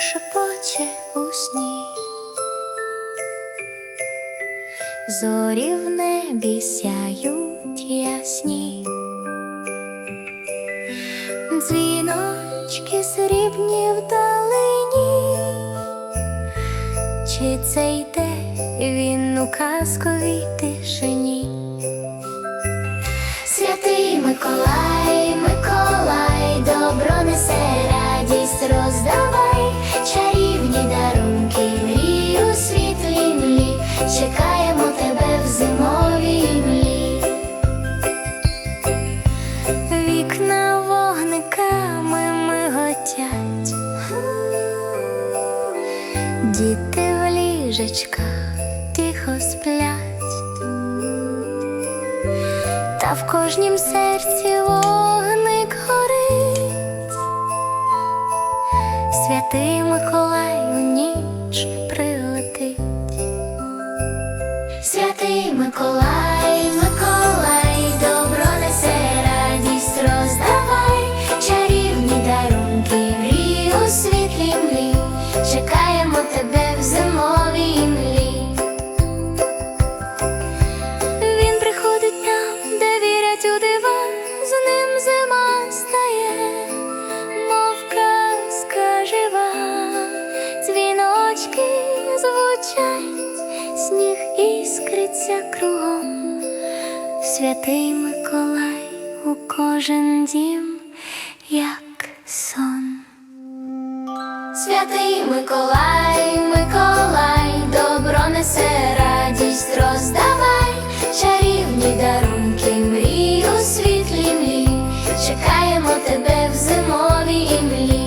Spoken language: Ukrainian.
шепоче у сні. Зорі в небі сяють ясні, дзвіночки срібні вдалині, чи це йде він у казковій тишині? Святий Миколай, Миколай, добро несе діти в ліжечках тихо сплять. Та в кожнім серці вогник горить, святий Миколай сніг іскриться кругом, святий Миколай у кожен дім, як сон. Святий Миколай, Миколай, добро несе радість, роздавай, чарівні дарунки, мрій у світлі млі, чекаємо тебе в зимовій імлі.